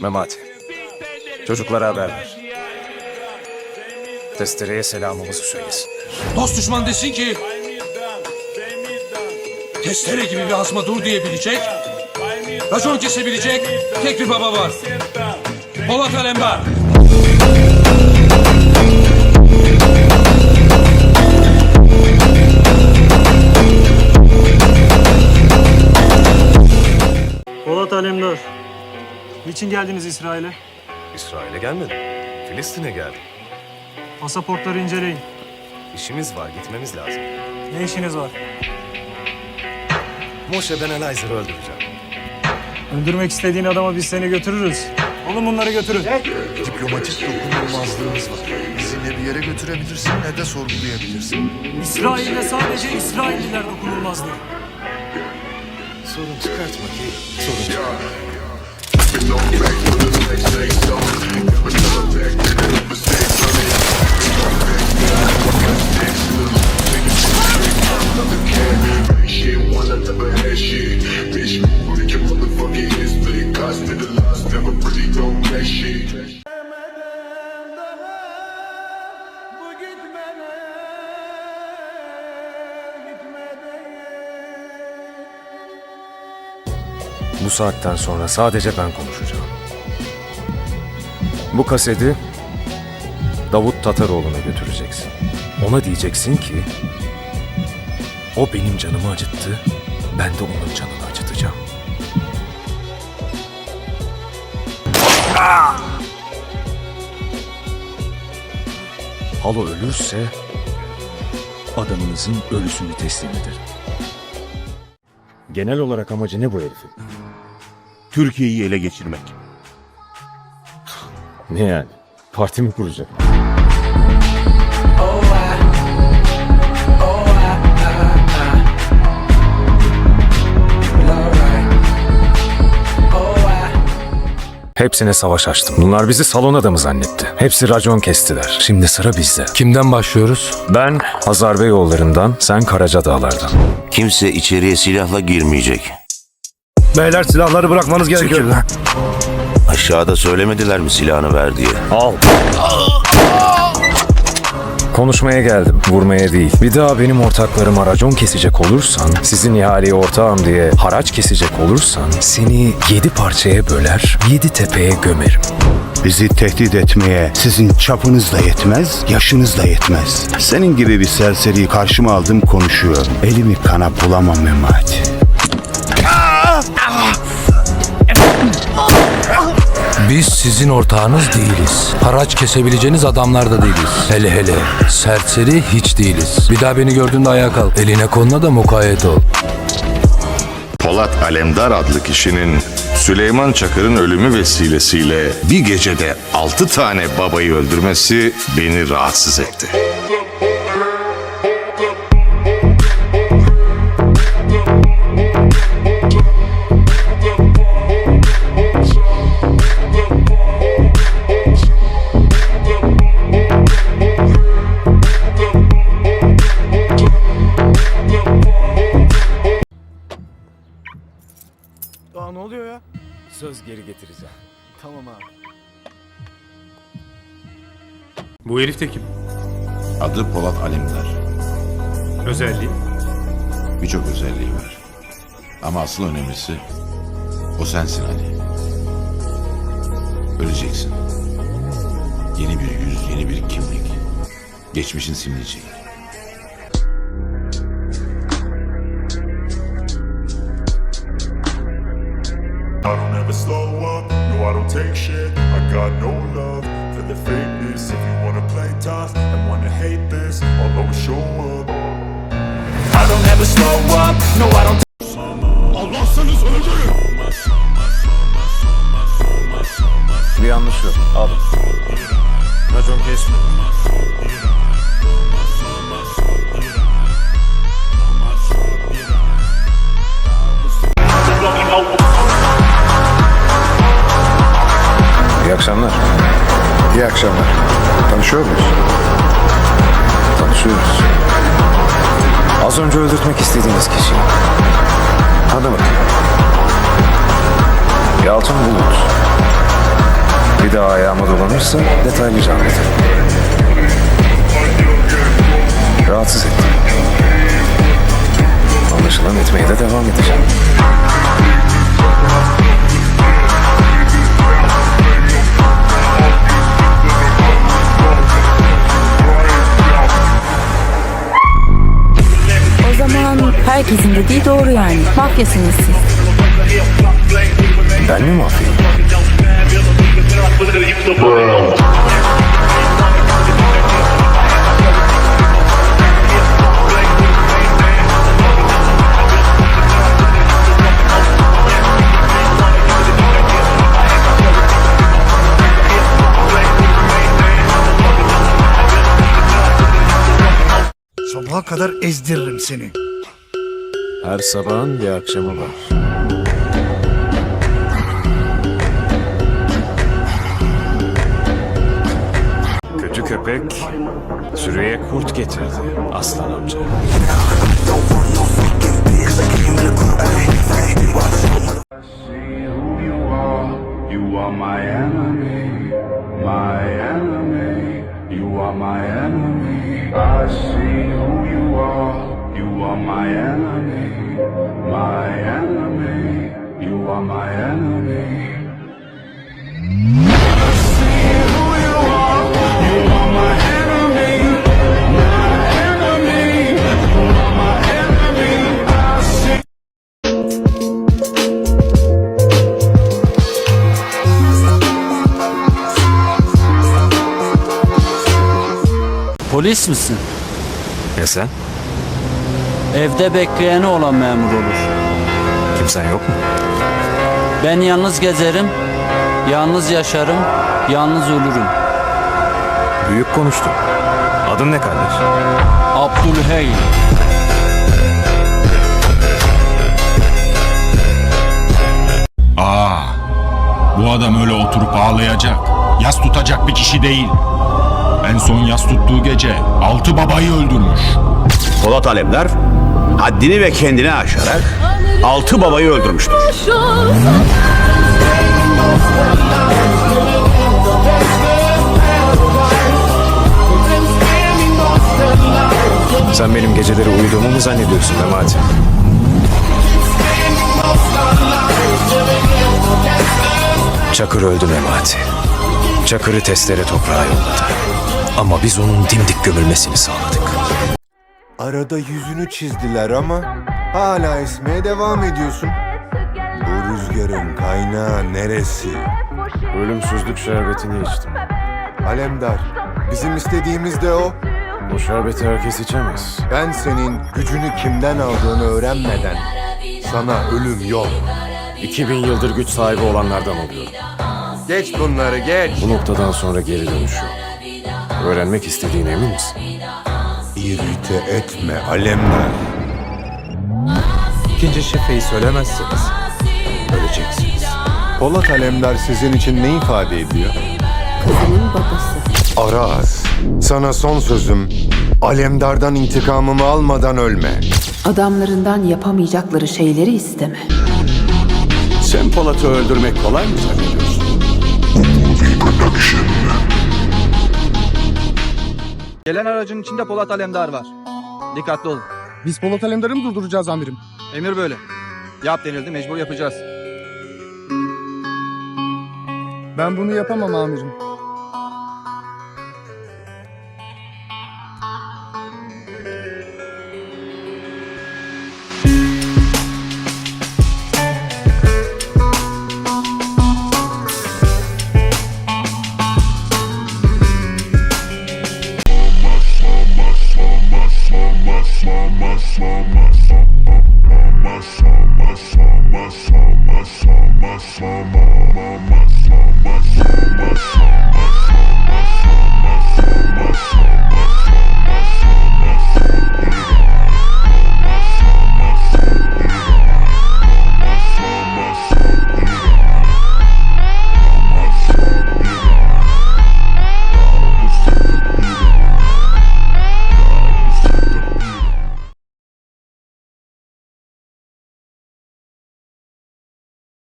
Memati. Çocuklara haber ver. Testereye selamımızı söylesin. Dost düşman desin ki testere gibi bir asma dur diyebilecek, racon kesebilecek tek bir baba var. Polat Alemdar. Geldiniz İsrail'e? İsrail'e gelmedim. Filistin'e geldim. Pasaportları inceleyin. İşimiz var, gitmemiz lazım. Ne işiniz var? Moshe Ben Elazar'ı öldüreceğim. Öldürmek istediğin adama biz seni götürürüz. Oğlum bunları götürün. Diplomatik dokunulmazlığımız var. Bizi ne bir yere götürebilirsin ne de sorgulayabilirsin. İsrail'de sadece İsrailliler dokunulmazdır. Sorun çıkartma ki sorun çıkartma. Bitch, move with your motherfucking history, cause Bu saatten sonra sadece ben konuşacağım. Bu kaseti Davut Tataroğlu'na götüreceksin. Ona diyeceksin ki o benim canımı acıttı, ben de onun canını acıtacağım. Halo ölürse adamınızın ölüsünü teslim ederim. Genel olarak amacı ne bu herifin? Türkiye'yi ele geçirmek. Ne yani? Parti mi kuracak? Hepsine savaş açtım. Bunlar bizi salon adamı zannetti. Hepsi racon kestiler. Şimdi sıra bizde. Kimden başlıyoruz? Ben Hazar Beyoğulları'ndan, sen Karaca Dağlar'dan. Kimse içeriye silahla girmeyecek. Beyler silahları bırakmanız gerekiyor. Aşağıda söylemediler mi silahını ver diye. Al. Konuşmaya geldim, vurmaya değil. Bir daha benim ortaklarıma racon kesecek olursan, sizin ihaleyi ortağım diye haraç kesecek olursan, seni yedi parçaya böler, yedi tepeye gömerim. Bizi tehdit etmeye sizin çapınız da yetmez, yaşınız da yetmez. Senin gibi bir serseriyi karşıma aldım konuşuyor. Elimi kana bulamam Memati. Biz sizin ortağınız değiliz. Haraç kesebileceğiniz adamlar da değiliz. Hele hele serseri hiç değiliz. Bir daha beni gördüğünde ayağa kalk. Eline koluna da mukayyet ol. Polat Alemdar adlı kişinin Süleyman Çakır'ın ölümü vesilesiyle bir gecede altı tane babayı öldürmesi beni rahatsız etti. Söz geri getireceğim. Tamam abi. Bu herif de kim? Adı Polat Alemdar. Özelliği? Birçok özelliği var. Ama asıl önemlisi o sensin Ali. Öleceksin. Yeni bir yüz, yeni bir kimlik. Geçmişin silineceği. Slow up, no I don't take shit. I got no love for the fakeness. If you wanna play tough and wanna hate this I'll always show up. I don't ever slow up, no I don't Allah'sanız öldürün Bir yanlış yok. Al. Racon kesme. Akşamlar. İyi akşamlar. Tanışıyor muyuz? Tanışıyoruz. Az önce öldürtmek istediğiniz kişi. Bakayım. Yalçın Bulut. Bir daha ayağıma dolanırsa detaylıca anlatırım. Rahatsız ettim. Anlaşılan etmeye de devam edeceğim. Herkesin dediği doğru yani. Mafyasınız siz. Ben mi mafyayım? Sabaha kadar ezdiririm seni. Her sabahın bir akşamı var. Kötü köpek sürüye kurt getirdi aslan amca. You are my enemy, my enemy. You are my enemy. I see who you are. You are my enemy, my enemy. You are my enemy. I see who you are. You are my enemy, my enemy. You are my enemy. I see. Polis misin? Ya sen? Evde bekleyeni olan memur olur. Kimsen yok mu? Ben yalnız gezerim, yalnız yaşarım, yalnız ölürüm. Büyük konuştun. Adın ne kardeş? Abdülhey. Aa, bu adam öyle oturup ağlayacak, yas tutacak bir kişi değil. En son yas tuttuğu gece altı babayı öldürmüş. Polat Alemdar haddini ve kendini aşarak altı babayı öldürmüştür. Sen benim geceleri uyuduğumu mu zannediyorsun Memati? Çakır öldü Memati. Çakır'ı testere toprağa yolladı. Ama biz onun dimdik gömülmesini sağladık. Arada yüzünü çizdiler ama hala esmeye devam ediyorsun. Bu rüzgarın kaynağı neresi? Ölümsüzlük şerbetini içtim. Alemdar, bizim istediğimiz de o. Bu şerbeti herkes içemez. Ben senin gücünü kimden aldığını öğrenmeden sana ölüm yok. 2000 yıldır güç sahibi olanlardan oluyorum. Geç bunları geç. Bu noktadan sonra geri dönüş yok. Öğrenmek istediğine emin misin? İrite etme Alemdar. İkinci şifreyi söylemezseniz öleceksiniz. Polat Alemdar sizin için ne ifade ediyor? Kızımın babası. Aras, sana son sözüm. Alemdar'dan intikamımı almadan ölme. Adamlarından yapamayacakları şeyleri isteme. Sen Polat'ı öldürmek kolay mı zannediyorsun? Gelen aracın içinde Polat Alemdar var. Dikkatli olun. Biz Polat Alemdar'ı mı durduracağız amirim? Emir böyle. Yap denildi mecbur yapacağız. Ben bunu yapamam amirim.